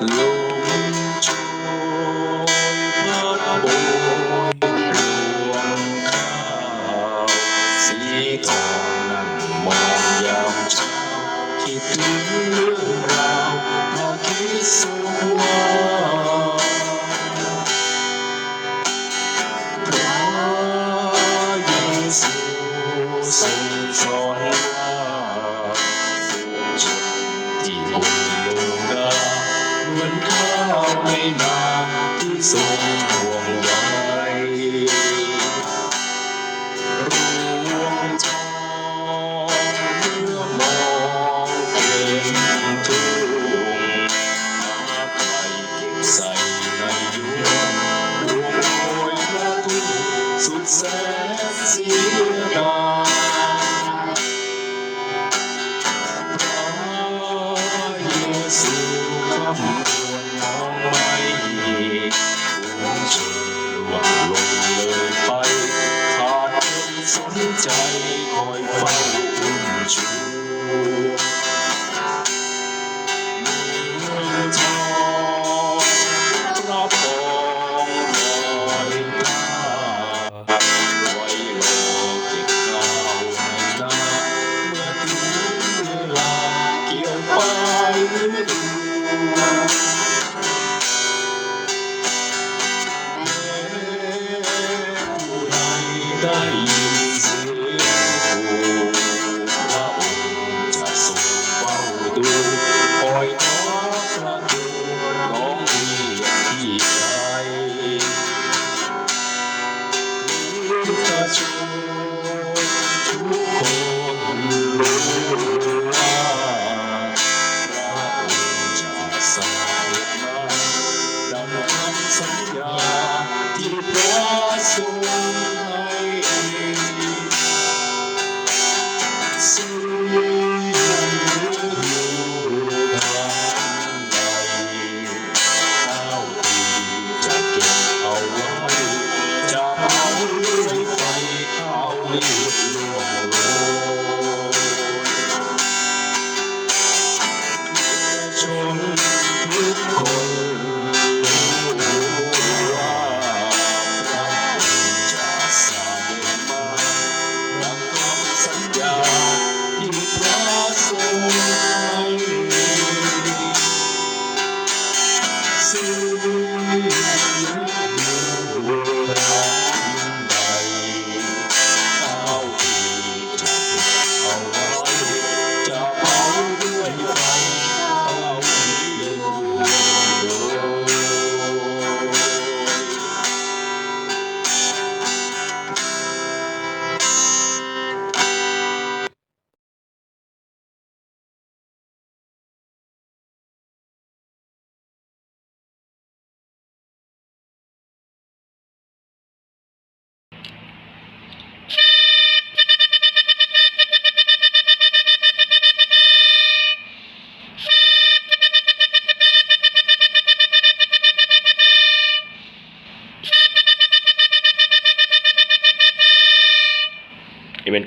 ลาย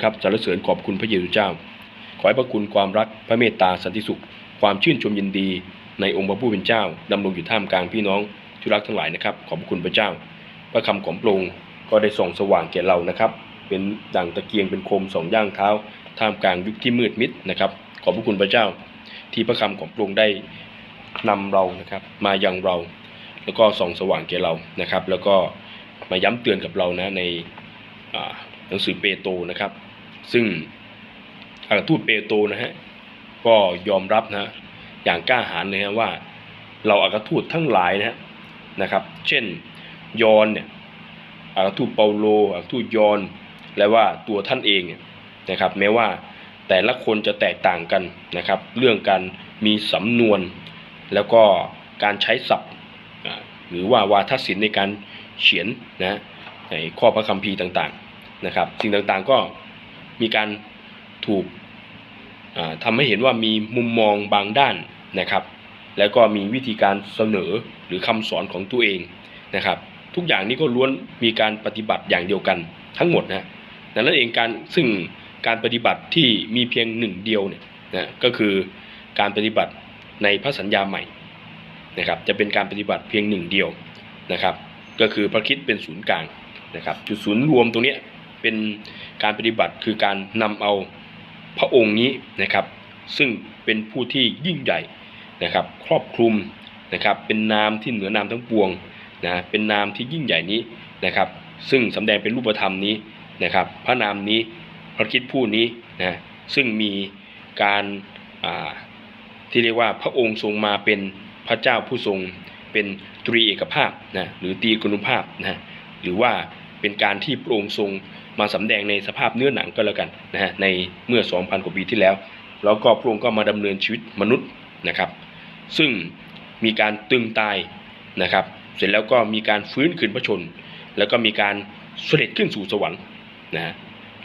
ครับสรรเสริญขอบคุณพระเยซูเจ้า ขอให้พระคุณความรักพระเมตตาสันติสุข ความชื่นชมยินดี ในองค์พระผู้เป็นเจ้าดำรงอยู่ท่ามกลางพี่น้องที่รักทั้งหลายนะครับขอบคุณพระเจ้า พระคำของพระองค์ก็ได้ส่องสว่างแก่เรานะครับ เป็นดั่งตะเกียงเป็นโคมสองย่างเท้า ท่ามกลางยุคที่มืดมิดนะครับ ขอบพระคุณพระเจ้า ที่พระคำของพระองค์ได้นำเรานะครับ มายังเรา แล้วก็ส่องสว่างแก่เรานะครับ แล้วก็มาย้ำเตือนกับเรานะในหนังสือเปโตรนะครับ ซึ่งอาทูตเปโตรนะฮะก็ยอมรับนะอย่างกล้าหาญเลยนะว่าเราอากาทูตทั้งหลายนะนะครับ เช่นยอนเนี่ยอากาทูตเปาโลอากาทูตยอนและว่าตัวท่านเองเนี่ยนะครับ แม้ว่าแต่ละคนจะแตกต่างกันนะครับ เรื่องการมีสำนวน แล้วก็การใช้ศัพท์หรือว่าวาทศิลป์ในการเขียนนะในข้อพระคัมภีร์ต่างๆนะครับ สิ่งต่างๆก็ มีการถูกอ่าทำให้เห็นว่ามีมุมมองบางด้านนะครับ แล้วก็มีวิธีการเสนอหรือคำสอนของตัวเองนะครับ ทุกอย่างนี้ก็ล้วนมีการปฏิบัติอย่างเดียวกันทั้งหมดนะดังนั้นเองการซึ่งการปฏิบัติที่มีเพียงหนึ่งเดียวเนี่ยนะก็คือการปฏิบัติในพระสัญญาใหม่นะครับ จะเป็นการปฏิบัติเพียงหนึ่งเดียวนะครับ ก็คือพระคิดเป็นศูนย์กลางนะครับ จุดศูนย์รวมตรงนี้ เป็นการปฏิบัติคือการนำเอาพระองค์นี้นะครับ ซึ่งเป็นผู้ที่ยิ่งใหญ่นะครับ ครอบคลุมนะครับ เป็นนามที่เหนือนามทั้งปวงนะเป็นนามที่ยิ่งใหญ่นี้นะครับ ซึ่งสำแดงเป็นรูปธรรมนี้นะครับ พระนามนี้พระคิดผู้นี้นะซึ่งมีการที่เรียกว่าพระองค์ทรงมาเป็นพระเจ้าผู้ทรงเป็นตรีเอกภาพนะหรือตรีกุณภาพนะหรือว่าเป็นการที่พระองค์ทรง มาสำแดงในสภาพเนื้อหนังก็แล้วกันนะฮะในเมื่อ 2,000 กว่าปีที่แล้ว แล้วก็พระองค์ก็มาดำเนินชีวิตมนุษย์นะครับ ซึ่งมีการตึงตายนะครับ เสร็จแล้วก็มีการฟื้นคืนพระชน แล้วก็มีการเสด็จขึ้นสู่สวรรค์นะ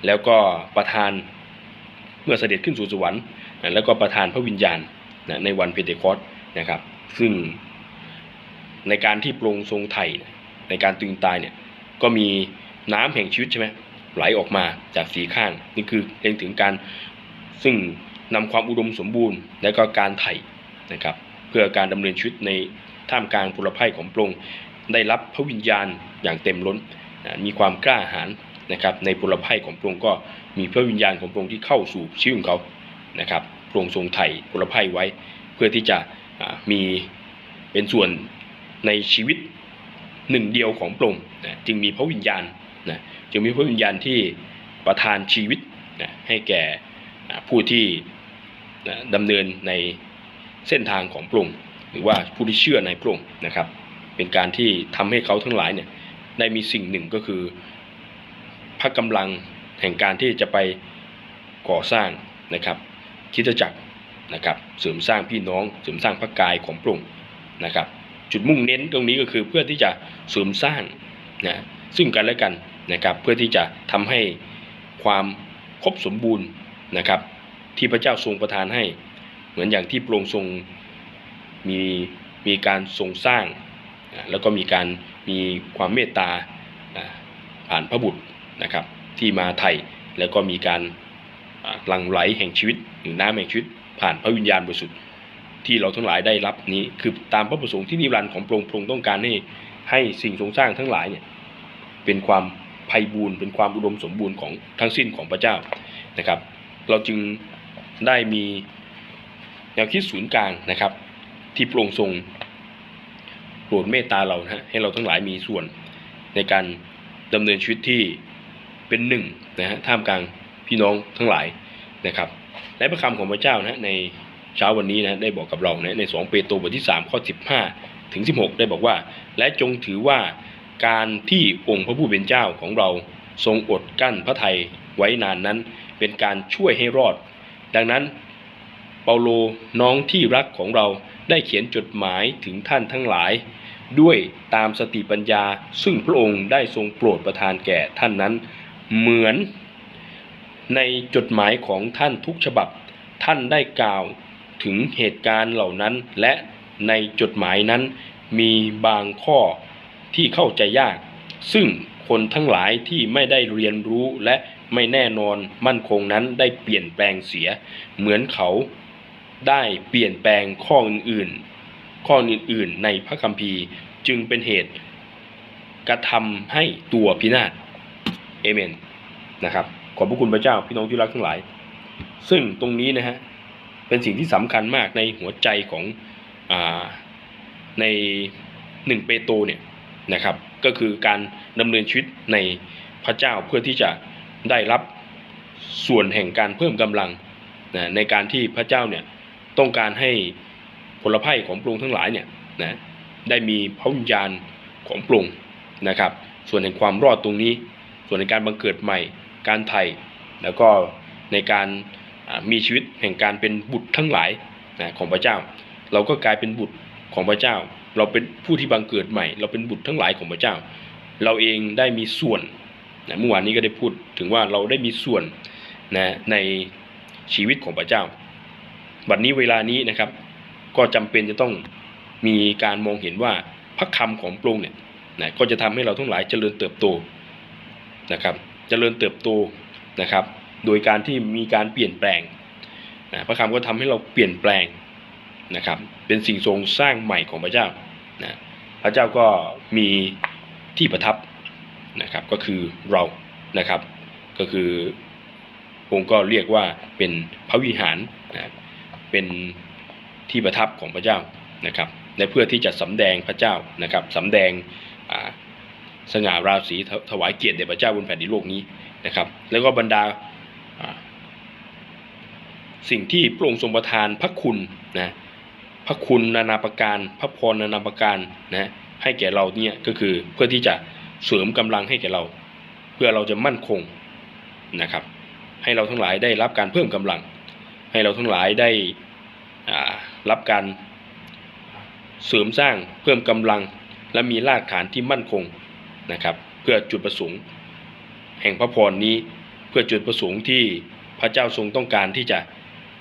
แล้วก็ประทานเมื่อเสด็จขึ้นสู่สวรรค์นะแล้วก็ประทานพระวิญญาณนะในวันเพนเทคอสนะครับ ซึ่งในการที่ปรงทรงไถ่เนี่ยในการตึงตายเนี่ยก็มีน้ำแห่งชีวิตใช่ไหม ไหลออกมาจากสีข้าง นี่คือเรียงถึงการซึ่งนำความอุดมสมบูรณ์ และก็การไถ่นะครับ เพื่อการดำเนินชีวิตในท่ามกลางพลภัยของพระองค์ได้รับพระวิญญาณอย่างเต็มล้นมีความกล้าหาญนะครับ ในพลภัยของพระองค์ก็มีพระวิญญาณของพระองค์ที่เข้าสู่ชีวิตของเขานะครับพระองค์ทรงไถ่พลภัยไว้ เพื่อที่จะมีเป็นส่วนในชีวิตหนึ่งเดียวของพระองค์จึงมีพระวิญญาณ จึงมีพระวิญญาณที่ประทานชีวิตนะให้แก่ผู้ที่นะดำเนินในเส้นทางของพระองค์หรือว่าผู้ที่เชื่อในพระองค์นะครับ เป็นการที่ทำให้เขาทั้งหลายเนี่ยได้มีสิ่งหนึ่งก็คือพระกำลังแห่งการที่จะไปก่อสร้างนะครับคิดจักรนะครับเสริมสร้างพี่น้องเสริมสร้างพระกายของพระองค์นะครับ จุดมุ่งเน้นตรงนี้ก็คือเพื่อที่จะเสริมสร้างนะซึ่งกันและกัน นะครับ เพื่อที่จะทำให้ความครบสมบูรณ์นะครับ ที่พระเจ้าทรงประทานให้ เหมือนอย่างที่พระองค์ทรงมีมีการทรงสร้าง แล้วก็มีการมีความเมตตาผ่านพระบุตรนะครับ ที่มาไถ่แล้วก็มีการหลั่งไหลแห่งชีวิตหรือน้ำแห่งชีวิต ผ่านพระวิญญาณบริสุทธิ์ที่เราทั้งหลายได้รับนี้คือตามพระประสงค์ที่นิรันดร์ของพระองค์พระองค์ต้องการให้ให้สิ่งทรงสร้างทั้งหลายเนี่ยเป็นความ ไพ่บูรณ์เป็นความอุดมสมบูรณ์ของทั้งสิ้นของพระเจ้านะครับ เราจึงได้มีแนวคิดศูนย์กลางนะครับ ที่พระองค์ทรงโปรดเมตตาเรานะฮะให้เราทั้งหลายมีส่วนในการดำเนินชีวิตที่เป็นหนึ่งนะฮะท่ามกลางพี่น้องทั้งหลายนะครับและพระคำของพระเจ้านะในเช้าวันนี้นะได้บอกกับเรานะใน 2 เปโตรบทที่ 3 ข้อ 15 ถึง 16 ได้บอกว่า และจงถือว่า การที่องค์พระผู้เป็นเจ้าของเราทรงอดกั้นพระไทยไว้นานนั้น เป็นการช่วยให้รอด ดังนั้น เปาโลน้องที่รักของเราได้เขียนจดหมายถึงท่านทั้งหลาย ด้วยตามสติปัญญาซึ่งพระองค์ได้ทรงโปรดประทานแก่ท่านนั้น เหมือน ในจดหมายของท่านทุกฉบับ ท่านได้กล่าวถึงเหตุการณ์เหล่านั้นและในจดหมายนั้นมีบางข้อ ที่เข้าใจยาก ซึ่งคนทั้งหลายที่ไม่ได้เรียนรู้และไม่แน่นอนมั่นคงนั้นได้เปลี่ยนแปลงเสีย เหมือนเขาได้เปลี่ยนแปลงข้ออื่นๆ ข้ออื่นๆ ในพระคัมภีร์จึงเป็นเหตุกระทำให้ตัวพินาศเอเมนนะครับขอบพระคุณพระเจ้าพี่น้องที่รักทั้งหลาย ซึ่งตรงนี้นะฮะเป็นสิ่งที่สำคัญมากในหัวใจของอในหนึ่งเปโตรเนี่ย นะครับ ก็คือการดำเนินชีวิตในพระเจ้าเพื่อที่จะได้รับส่วนแห่งการเพิ่มกำลังนะในการที่พระเจ้าเนี่ยต้องการให้ผลภัยของพระองทั้งหลายเนี่ยนะได้มีพระวิญญาณของพระองนะครับ ส่วนแห่งความรอดตรงนี้ ส่วนในการบังเกิดใหม่ การไถ่แล้วก็ในการมีชีวิตแห่งการเป็นบุตรทั้งหลายนะของพระเจ้า เราก็กลายเป็นบุตรของพระเจ้า เราเป็นผู้ที่บังเกิดใหม่ เราเป็นบุตรทั้งหลายของพระเจ้า เราเองได้มีส่วนนะเมื่อวานนี้ก็ได้พูดถึงว่าเราได้มีส่วนนะในชีวิตของพระเจ้าวันนี้เวลานี้นะครับ ก็จำเป็นจะต้องมีการมองเห็นว่าพระคำของพระองค์เนี่ยนะก็จะทำให้เราทั้งหลายเจริญเติบโตนะครับ เจริญเติบโตนะครับ โดยการที่มีการเปลี่ยนแปลงนะพระคำก็ทำให้เราเปลี่ยนแปลง นะครับ เป็นสิ่งทรงสร้างใหม่ของพระเจ้านะพระเจ้าก็มีที่ประทับนะครับก็คือเรานะครับ ก็คือองค์ก็เรียกว่าเป็นพระวิหารนะเป็นที่ประทับของพระเจ้านะครับและเพื่อที่จะสำแดงพระเจ้านะครับสำแดงสง่าราศีถวายเกียรติแด่พระเจ้าบนแผ่นดินโลกนี้นะครับ แล้วก็บรรดาอ่าสิ่งที่พระองค์ทรงประทานพระคุณนะ พระคุณนานาประการ พระพรนานาประการนะให้แก่เราเนี่ยก็คือเพื่อที่จะเสริมกำลังให้แก่เรา เพื่อเราจะมั่นคงนะครับ ให้เราทั้งหลายได้รับการเพิ่มกำลัง ให้เราทั้งหลายได้รับการเสริมสร้างเพิ่มกำลัง และมีรากฐานที่มั่นคงนะครับ เพื่อจุดประสงค์ แห่งพระพรนี้เพื่อจุดประสงค์ที่พระเจ้าทรงต้องการที่จะ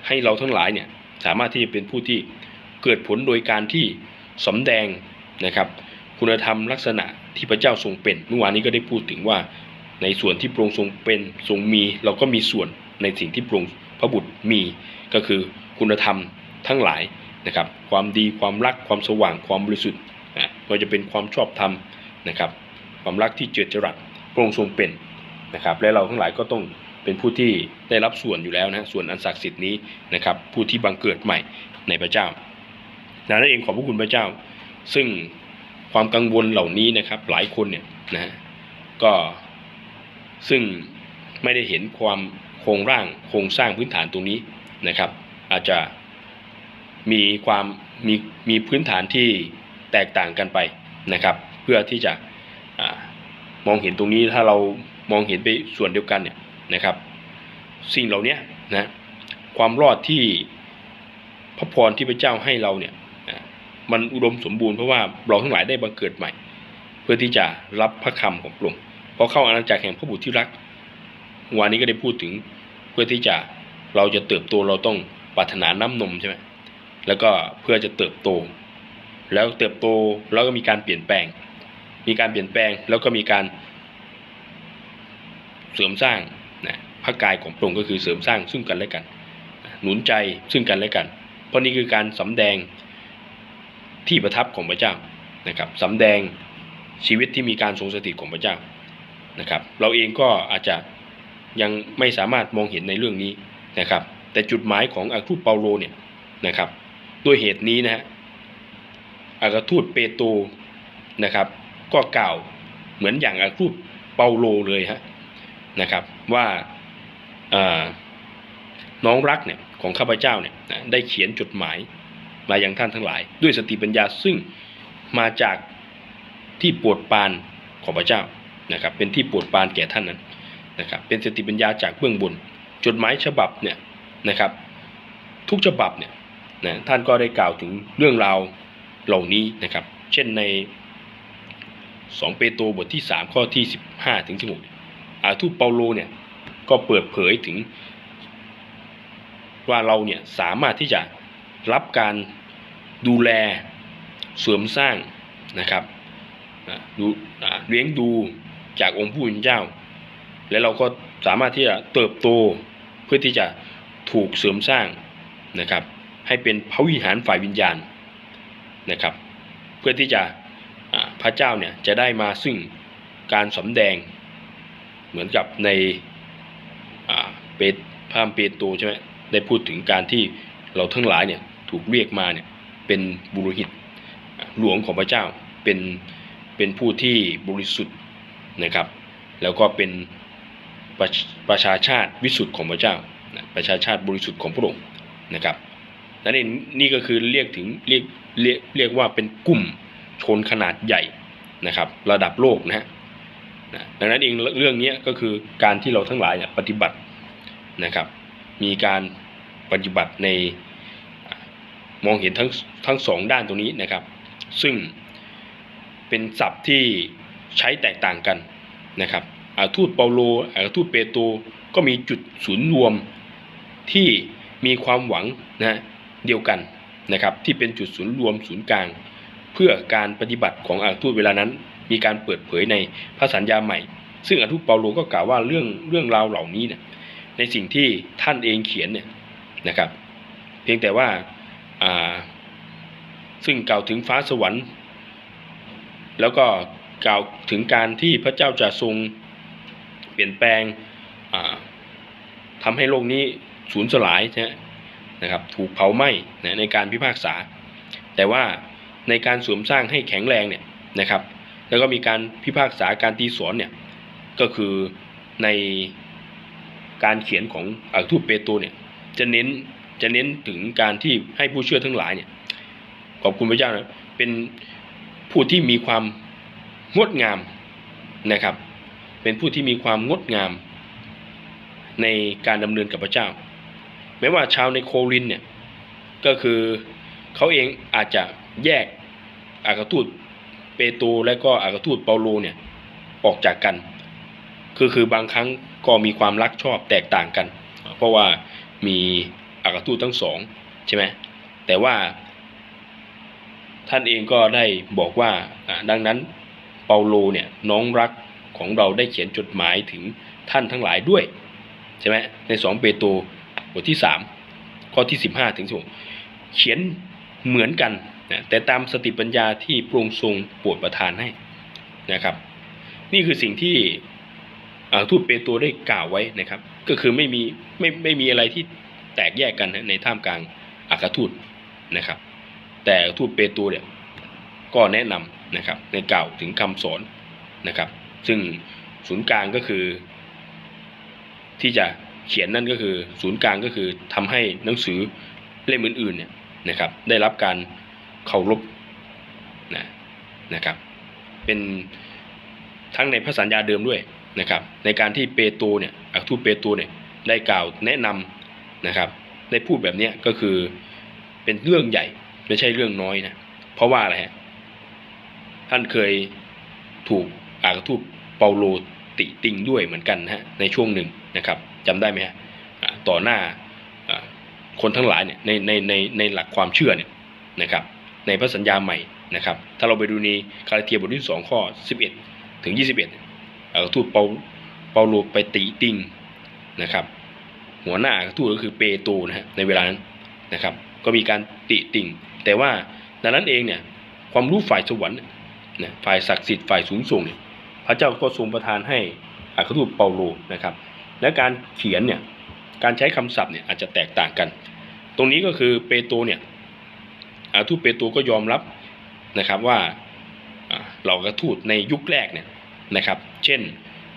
ให้เราทั้งหลายเนี่ยสามารถที่จะเป็นผู้ที่ เกิดผลโดยการที่สำแดงนะครับคุณธรรมลักษณะที่พระเจ้าทรงเป็น เมื่อวานนี้ก็ได้พูดถึงว่า ในส่วนที่พระองค์ทรงเป็นทรงมี เราก็มีส่วนในสิ่งที่พระองค์พระบุตรมี ก็คือคุณธรรมทั้งหลายนะครับ ความดีความรักความสว่างความบริสุทธิ์นะก็จะเป็นความชอบธรรมนะครับ ความรักที่เจิดจรัสพระองค์ทรงเป็นนะครับ และเราทั้งหลายก็ต้องเป็นผู้ที่ได้รับส่วนอยู่แล้วนะส่วนอันศักดิ์สิทธิ์นี้นะครับ ผู้ที่บังเกิดใหม่ในพระเจ้า นั้นเองขอบพระคุณพระเจ้า ซึ่งความกังวลเหล่านี้นะครับ หลายคนเนี่ยนะก็ซึ่งไม่ได้เห็นความโครงร่างโครงสร้างพื้นฐานตรงนี้นะครับ อาจจะมีความมีมีพื้นฐานที่แตกต่างกันไปนะครับ เพื่อที่จะอมองเห็นตรงนี้ถ้าเรามองเห็นไปส่วนเดียวกันเนี่ยนะครับ สิ่งเหล่านี้นะความรอดที่พระพรที่พระเจ้าให้เราเนี่ย มันอุดมสมบูรณ์เพราะว่าเราทั้งหลายได้บังเกิดใหม่ เพื่อที่จะรับพระคำของพระองค์พอเข้าอาณาจักรแห่งพระบุตรที่รักวันนี้ก็ได้พูดถึงเพื่อที่จะเราจะเติบโตเราต้องปรารถนาน้ำนมใช่ไหมแล้วก็เพื่อจะเติบโต แล้วเติบโตแล้วก็มีการเปลี่ยนแปลง มีการเปลี่ยนแปลงแล้วก็มีการเสริมสร้างนะพระกายของพระองค์ก็คือเสริมสร้างซึ่งกันและกัน หนุนใจซึ่งกันและกัน เพราะนี่คือการสำแดง ที่ประทับของพระเจ้านะครับสำแดงชีวิตที่มีการทรงสถิตของพระเจ้านะครับ เราเองก็อาจจะยังไม่สามารถมองเห็นในเรื่องนี้นะครับ แต่จุดหมายของอัครทูตเปาโลเนี่ยนะครับด้วยเหตุนี้นะฮะอัครทูตเปโตรนะครับ ก็กล่าวเหมือนอย่างอัครทูตเปาโลเลยฮะนะครับว่าน้องรักเนี่ยของข้าพเจ้าเนี่ยได้เขียนจดหมาย มายังท่านทั้งหลาย ด้วยสติปัญญาซึ่งมาจากที่ปรดปานของพระเจ้านะครับ เป็นที่ปรดปานแก่ท่านนั้นนะครับ เป็นสติปัญญาจากเบื้องบน จดหมายฉบับเนี่ยนะครับ ทุกฉบับเนี่ยนะท่านก็ได้กล่าวถึงเรื่องราวเหล่านี้นะครับ เช่นใน 2 เปโตรบทที่ 3 ข้อที่ 15 ถึง 16 อาทูตเปาโลเนี่ยก็เปิดเผยถึงว่าเราเนี่ยสามารถที่จะ รับการดูแลเสริมสร้างนะครับดูเลี้ยงดูจากองค์ผู้เป็นเจ้า และเราก็สามารถที่จะเติบโตเพื่อที่จะถูกเสริมสร้างนะครับ ให้เป็นพระวิหารฝ่ายวิญญาณนะครับ เพื่อที่จะพระเจ้าเนี่ยจะได้มาซึ่งการสำแดงเหมือนกับในเปตพระเปโตใช่ไหมได้พูดถึงการที่ เราทั้งหลายเนี่ยถูกเรียกมาเนี่ยเป็นบุรุหิตหลวงของพระเจ้าเป็นเป็นผู้ที่บริสุทธิ์นะครับ แล้วก็เป็นประประชาชาติวิสุทธิ์ของพระเจ้า ประชาชาติบริสุทธิ์ของพระองค์นะครับนั่นเองนี่ก็คือเรียกถึงเรียกเรียกเรียกว่าเป็นกลุ่มชนขนาดใหญ่นะครับระดับโลกนะฮะดังนั้นเองเรื่องนี้ก็คือการที่เราทั้งหลายเนี่ยปฏิบัตินะครับ มีการปฏิบัติใน มองเห็นทั้งทั้งสองด้านตรงนี้นะครับ ซึ่งเป็นศัพท์ที่ใช้แตกต่างกันนะครับอาทูตเปาโลอาทูตเปโตรก็มีจุดศูนย์รวมที่มีความหวังนะเดียวกันนะครับ ที่เป็นจุดศูนย์รวมศูนย์กลาง เพื่อการปฏิบัติของอาทูตเวลานั้น มีการเปิดเผยในพระสัญญาใหม่ ซึ่งอาทูตเปาโลก็กล่าวว่าเรื่องเรื่องราวเหล่านี้เนี่ยในสิ่งที่ท่านเองเขียนเนี่ยนะครับ เพียงแต่ว่าอ่า ซึ่งกล่าวถึงฟ้าสวรรค์ แล้วก็กล่าวถึงการที่พระเจ้าจะทรงเปลี่ยนแปลงอ่าทำให้โลกนี้สูญสลายใช่ไหมนะครับถูกเผาไหม้นะในการพิพากษา แต่ว่าในการสวมสร้างให้แข็งแรงเนี่ยนะครับ แล้วก็มีการพิพากษาการตีสอนเนี่ยก็คือในการเขียนของอัครทูตเปโตรเนี่ยจะเน้น จะเน้นถึงการที่ให้ผู้เชื่อทั้งหลายเนี่ยขอบคุณพระเจ้านะเป็นผู้ที่มีความงดงามนะครับ เป็นผู้ที่มีความงดงาม ในการดำเนินกับพระเจ้า แม้ว่าชาวในโครินเนี่ยก็คือเขาเองอาจจะแยกอัครทูตเปโตรและก็อัครทูตเปาโลเนี่ยออกจากกัน คือคือบางครั้งก็มีความรักชอบแตกต่างกัน เพราะว่ามี อัครทูตทั้งสองใช่ไหมแต่ว่าท่านเองก็ได้บอกว่าดังนั้นเปาโลเนี่ยน้องรักของเราได้เขียนจดหมายถึงท่านทั้งหลายด้วยใช่ไหมในสองเปโตรบทที่สามข้อที่สิบห้าถึงสิบเขียนเหมือนกันนะแต่ตามสติปัญญาที่พระองทรงโปรดประทานให้นะครับ นี่คือสิ่งที่ทูตเปโตรได้กล่าวไว้นะครับ ก็คือไม่มีไม่ไม่มีอะไรที่ แตกแยกกันในท่ามกลางอัครทูตนะครับ แต่ทูตเปโตรเนี่ยก็แนะนำนะครับในกล่าวถึงคำสอนนะครับ ซึ่งศูนย์กลางก็คือ ที่จะเขียนนั่นก็คือศูนย์กลางก็คือทำให้หนังสือเล่มอื่นๆเนี่ยนะครับ ได้รับการเคารพนะนะครับ เป็นทั้งในพระสัญญาเดิมด้วยนะครับ ในการที่เปโตรเนี่ยอัครทูตเปโตรเนี่ยได้กล่าวแนะนำ นะครับได้พูดแบบนี้ก็คือเป็นเรื่องใหญ่ไม่ใช่เรื่องน้อยนะเพราะว่าอะไรฮะท่านเคยถูกอัครทูตเปาโลติติงด้วยเหมือนกันนะฮะในช่วงหนึ่งนะครับจำได้ไหมฮะต่อหน้าคนทั้งหลายเนี่ยในในในในหลักความเชื่อเนี่ยนะครับในพระสัญญาใหม่นะครับถ้าเราไปดูในคาราเทียบทที่สองข้อ 11 ถึง 21อัคทูตเปาเปาโลไปติติงนะครับ หัวหน้าทูตก็คือเปโตรนะฮะในเวลานั้นนะครับ ก็มีการติติงแต่ว่าดังนั้นเองเนี่ยความรู้ฝ่ายสวรรค์นะฝ่ายศักดิ์สิทธิ์ฝ่ายสูงส่งเนี่ยพระเจ้าก็ทรงประทานให้อัครทูตเปาโลนะครับ และการเขียนเนี่ยการใช้คำศัพท์เนี่ยอาจจะแตกต่างกัน ตรงนี้ก็คือเปโตรเนี่ยอาทูตเปโตรก็ยอมรับนะครับว่าเหล่ากระทูตในยุคแรกเนี่ยนะครับ เช่น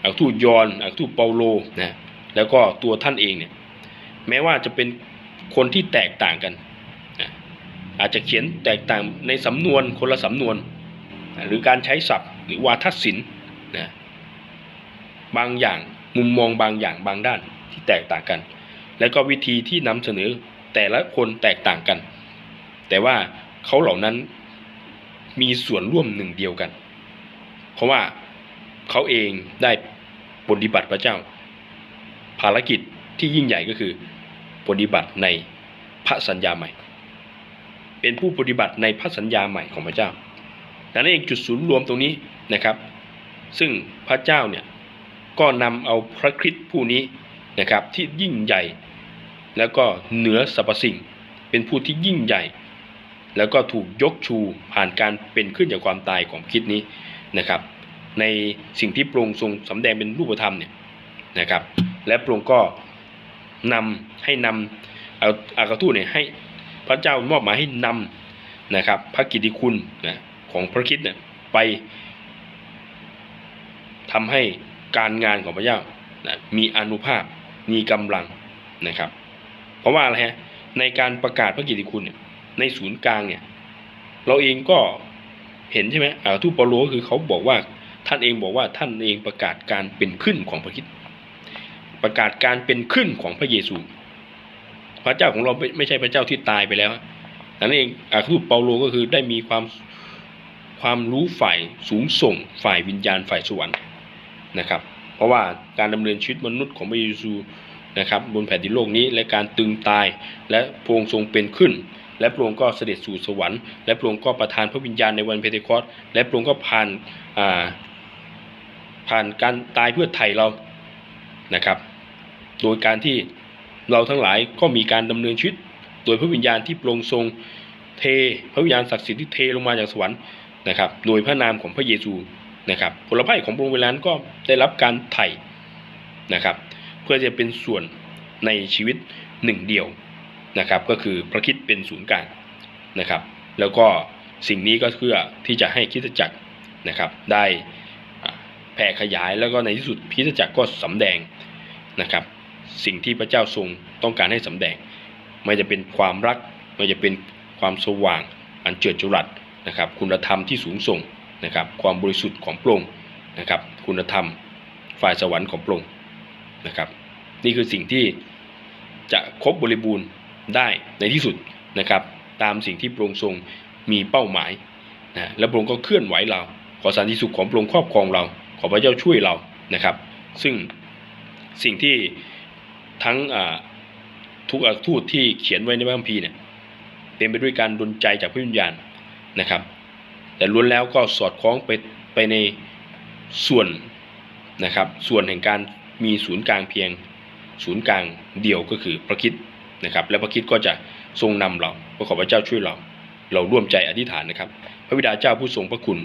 อัครทูตยอนอัครทูตเปาโลนะแล้วก็ตัวท่านเองเนี่ย แม้ว่าจะเป็นคนที่แตกต่างกันอาจจะเขียนแตกต่างในสำนวนคนละสำนวน หรือการใช้ศัพท์ หรือวาทศิลป์นะบางอย่างมุมมองบางอย่างบางด้านที่แตกต่างกัน แล้วก็วิธีที่นำเสนอแต่ละคนแตกต่างกัน แต่ว่าเขาเหล่านั้นมีส่วนร่วมหนึ่งเดียวกัน เพราะว่าเขาเองได้ปฏิบัติพระเจ้า ภารกิจ ที่ยิ่งใหญ่ก็คือปฏิบัติในพระสัญญาใหม่ เป็นผู้ปฏิบัติในพระสัญญาใหม่ของพระเจ้าดังนั้นเองจุดศูนย์รวมตรงนี้นะครับ ซึ่งพระเจ้าเนี่ยก็นำเอาพระคริสต์ผู้นี้นะครับที่ยิ่งใหญ่ แล้วก็เหนือสรรพสิ่ง เป็นผู้ที่ยิ่งใหญ่ แล้วก็ถูกยกชูผ่านการเป็นขึ้นจากความตายของคริสต์นี้นะครับ ในสิ่งที่พระองค์ทรงสำแดงเป็นรูปธรรมเนี่ยนะครับ และพระองค์ก็ นำให้นำเอาอากาทูตเนี่ยให้พระเจ้ามอบหมายให้นำนะครับ พระกิติคุณนะของพระคริสต์เนี่ยไปทำให้การงานของพระเจ้านะมีอนุภาพมีกำลังนะครับ เพราะว่าอะไรฮะในการประกาศพระกิติคุณเนี่ยในศูนย์กลางเนี่ยเราเองก็เห็นใช่ไหมอาทูตเปาโลก็คือเขาบอกว่าท่านเองบอกว่าท่านเองประกาศการเป็นขึ้นของพระคริสต์ ประกาศการเป็นขึ้นของพระเยซู พระเจ้าของเราไม่ใช่พระเจ้าที่ตายไปแล้วนั่นเองอาทูตเปาโลก็คือได้มีความความรู้ฝ่ายสูงส่งฝ่ายวิญญาณฝ่ายสวรรค์นะครับ เพราะว่าการดำเนินชีวิตมนุษย์ของพระเยซูนะครับบนแผ่นดินโลกนี้และการตึงตายและพระองค์ทรงเป็นขึ้น และพระองค์ก็เสด็จสู่สวรรค์และพระองค์ก็ประทานพระวิญญาณในวันเพเทคอสและพระองค์ก็ผ่านผ่านการตายเพื่อไถ่เรานะครับ โดยการที่เราทั้งหลายก็มีการดำเนินชีวิตโดยพระวิญญาณที่พรงทรงเทพระวิญญาณศักดิ์สิทธิ์ที่เทลงมาจากสวรรค์นะครับ โดยพระนามของพระเยซูนะครับผลพระของพระองค์เวลานั้นก็ได้รับการไถ่นะครับ เพื่อจะเป็นส่วนในชีวิตหนึ่งเดียวนะครับ ก็คือพระคิดเป็นศูนย์กลางนะครับ แล้วก็สิ่งนี้ก็เพื่อที่จะให้คริสตจักรนะครับ ได้แผ่ขยายแล้วก็ในที่สุดคริสตจักรก็สำแดงนะครับ สิ่งที่พระเจ้าทรงต้องการให้สำแดงไม่จะเป็นความรักไม่จะเป็นความสว่างอันเจิดจรัสนะครับ คุณธรรมที่สูงส่งนะครับ ความบริสุทธิ์ของพระองค์นะครับ คุณธรรมฝ่ายสวรรค์ของพระองค์นะครับ นี่คือสิ่งที่จะครบบริบูรณ์ได้ในที่สุดนะครับ ตามสิ่งที่พระองค์ทรงมีเป้าหมายนะและพระองค์ก็เคลื่อนไหวเรา ขอสันติสุขของพระองค์ครอบครองเรา ขอพระเจ้าช่วยเรานะครับ ซึ่งสิ่งที่ ทั้งทุกทูตที่เขียนไว้ในพระคัมภีร์เนี่ยเต็มไปด้วยการดลใจจากพระวิญญาณนะครับ แต่ล้วนแล้วก็สอดคล้องไปไปในส่วนนะครับ ส่วนแห่งการมีศูนย์กลางเพียงศูนย์กลางเดียวก็คือพระคิดนะครับ และพระคิดก็จะทรงนำเราขอขอพระเจ้าช่วยเรา เราร่วมใจอธิษฐานนะครับ พระบิดาเจ้าผู้ทรงพระคุณ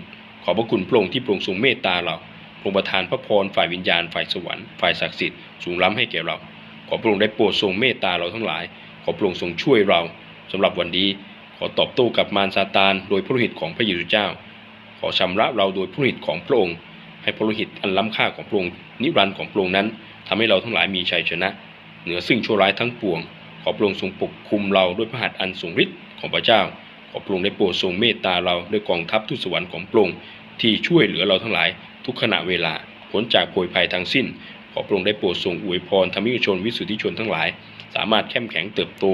ขอพระคุณพระองค์ที่พระองทรงเมตตาเราพระองประทานพระพรฝ่ายวิญญาณฝ่ายสวรรค์ฝ่ายศักดิ์สิทธิ์สูงล้ำให้แก่เรา ขอพระองค์ได้โปรดทรงเมตตาเราทั้งหลาย ขอพระองค์ทรงช่วยเราสำหรับวันนี้ขอตอบโต้กับมารซาตานโดยพระโลหิตของพระเยซูเจ้า ขอชำระเราโดยพระโลหิตของพระองค์ ให้พระโลหิตอันล้ำค่าของพระองค์นิรันดร์ของพระองค์นั้นทำให้เราทั้งหลายมีชัยชนะ เหนือซึ่งชั่วร้ายทั้งปวง ขอพระองค์ทรงปกคุมเราด้วยพระหัตถ์อันทรงฤทธิ์ของพระเจ้า ขอพระองค์ได้โปรดทรงเมตตาเราด้วยกองทัพทูตสวรรค์ของพระองค์ที่ช่วยเหลือเราทั้งหลายทุกขณะเวลาพ้นจากโผยภัยทั้งสิ้น ขอพระองค์ได้โปรดทรงอวยพรธรรมิกชนวิสุทธิชนทั้งหลาย สามารถเข้มแข็งเติบโต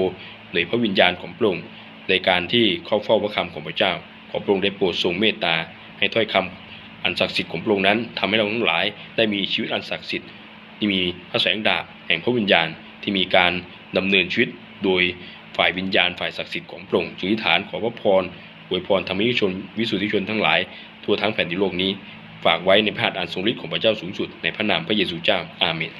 ในพระวิญญาณของพระองค์ในการที่เข้าเฝ้าพระคำของพระเจ้า ขอพระองค์ได้โปรดทรงเมตตา ให้ถ้อยคำอันศักดิ์สิทธิ์ของพระองค์นั้นทำให้เราทั้งหลายได้มีชีวิตอันศักดิ์สิทธิ์ที่มีพระแสงดาบแห่งพระวิญญาณที่มีการดำเนินชีวิตโดยฝ่ายวิญญาณฝ่ายศักดิ์สิทธิ์ของพระองค์จึงอธิษฐานขอพระพรอวยพรธรรมิกชนวิสุทธิชนทั้งหลายทั่วทั้งแผ่นดินโลกนี้ ฝากไว้ในพระหัตถ์อันทรงฤทธิ์ของพระเจ้าสูงสุดในพระนามพระเยซูเจ้าอาเมน